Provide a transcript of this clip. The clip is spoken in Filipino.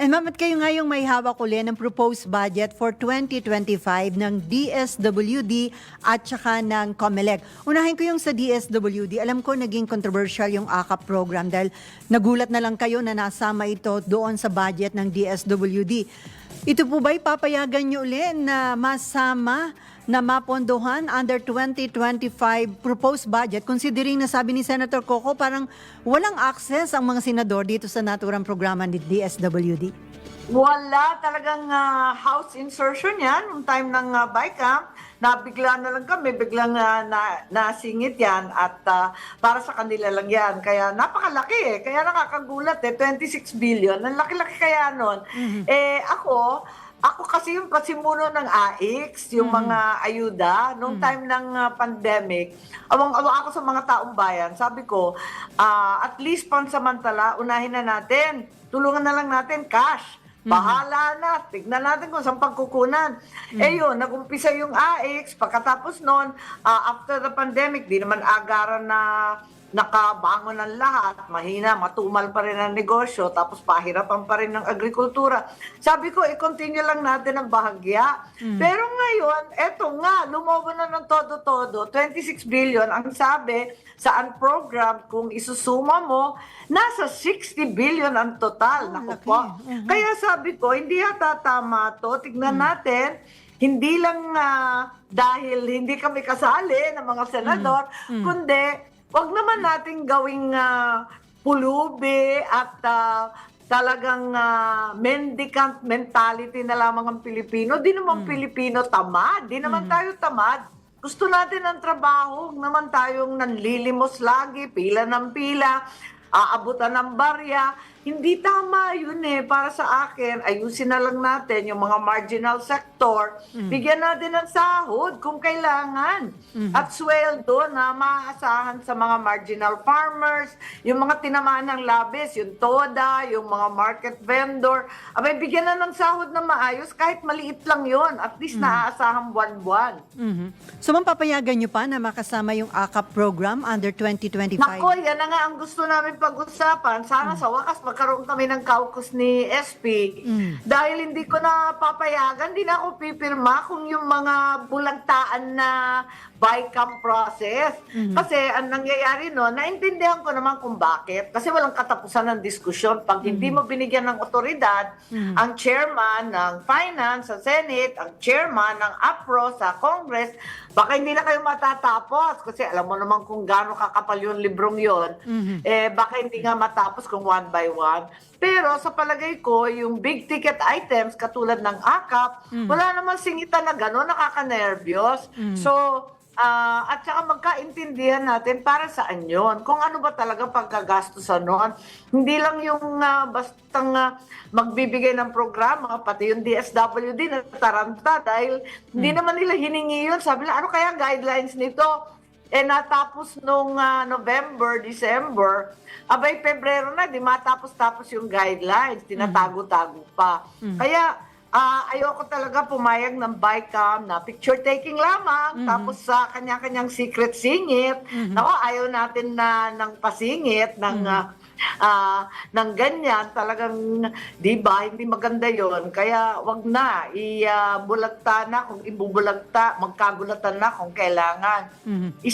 And ma'am, at kayo nga yung may hawak uli ng proposed budget for 2025 ng DSWD at saka ng COMELEC. Unahin ko yung sa DSWD. Alam ko naging controversial yung AKAP program dahil nagulat na lang kayo na nasama ito doon sa budget ng DSWD. Ito po ba papayagan nyo uli na masama na mapondohan under 2025 proposed budget considering na sabi ni Senator Coco parang walang access ang mga senador dito sa naturang programa ni DSWD. Wala talagang ah, house insertion yan, nung time ng uh, BICAM. Nabigla na lang kami, biglang ah, na, nasingit yan at ah, para sa kanila lang yan. Kaya napakalaki eh, kaya nakakagulat eh, 26 billion. Ang laki-laki kaya nun. Eh ako, ako kasi yung pasimuno ng AIX, yung mga ayuda, nung time ng ah, pandemic, awang-awa ako sa mga taong bayan. Sabi ko, ah, at least pansamantala, unahin na natin. Tulungan na lang natin cash. Bahala na. Tignan natin kung saan pagkukunan. Eh yun, nag-umpisa yung AX. Pagkatapos nun, ah, after the pandemic, di naman agaran na nakabangon ng lahat, mahina, matumal pa rin ang negosyo, tapos pahirapan pa rin ng agrikultura. Sabi ko, i-continue lang natin ang bahagya. Pero ngayon, eto nga, lumobo na ng todo-todo, 26 billion. Ang sabi, sa unprogrammed, kung isusuma mo, nasa 60 billion ang total. Naku laki. po. Kaya sabi ko, hindi yata tama to. Tignan natin, hindi lang ah, dahil hindi kami kasali ng mga senador, kundi wag naman nating gawing ah, pulubi at ah, talagang ah, mendicant mentality na lamang ang Pilipino. Di naman Pilipino tamad. Di naman tayo tamad. Gusto natin ang trabaho, huwag naman tayong nanlilimos lagi, pila ng pila, aabutan ng barya. Hindi tama yun eh. Para sa akin, ayusin na lang natin yung mga marginal sector. Bigyan natin ng sahod kung kailangan. At sweldo na maaasahan sa mga marginal farmers, yung mga tinamaan ng labis, yung TODA, yung mga market vendor. Abay, bigyan na ng sahod na maayos kahit maliit lang yon At least naaasahan buwan-buwan. Mhm. So ma'am, papayagan nyo pa na makasama yung AKAP program under 2025? Nako, yan na nga ang gusto namin pag-usapan. Sana sa wakas magkaroon kami ng caucus ni SP. Dahil hindi ko na papayagan, hindi na ako pipirma kung yung mga bulagtaan na BICAM process. Kasi ang nangyayari no, naintindihan ko naman kung bakit. Kasi walang katapusan ng diskusyon. Pag hindi mo binigyan ng otoridad, ang chairman ng finance sa Senate, ang chairman ng APRO sa Congress, baka hindi na kayo matatapos. Kasi alam mo naman kung gaano kakapal yung librong yon eh baka hindi nga matapos kung one by one. Pero sa palagay ko, yung big ticket items katulad ng AKAP, wala namang singitan na gano'n, nakaka-nervyos. So, ah, at saka magkaintindihan natin para saan yon Kung ano ba talaga pagkagastusan noon. Hindi lang yung ah, bastang ah, magbibigay ng programa, pati yung DSWD na taranta dahil hindi naman nila hiningi yun. Sabi nila, ano kaya guidelines nito? Eh natapos nung ah, November, December, abay Pebrero na, di matapos-tapos yung guidelines, tinatago-tago pa. Kaya ah, ayoko talaga pumayag ng BICAM na picture taking lamang, tapos sa kanya-kanyang secret singit. Nako, ayaw natin na ng pasingit, ng ah, ah, ng ganyan, talagang, di ba, hindi maganda yon Kaya wag na, i-bulagta na kung ibubulagta, magkagulatan na kung kailangan. Mhm.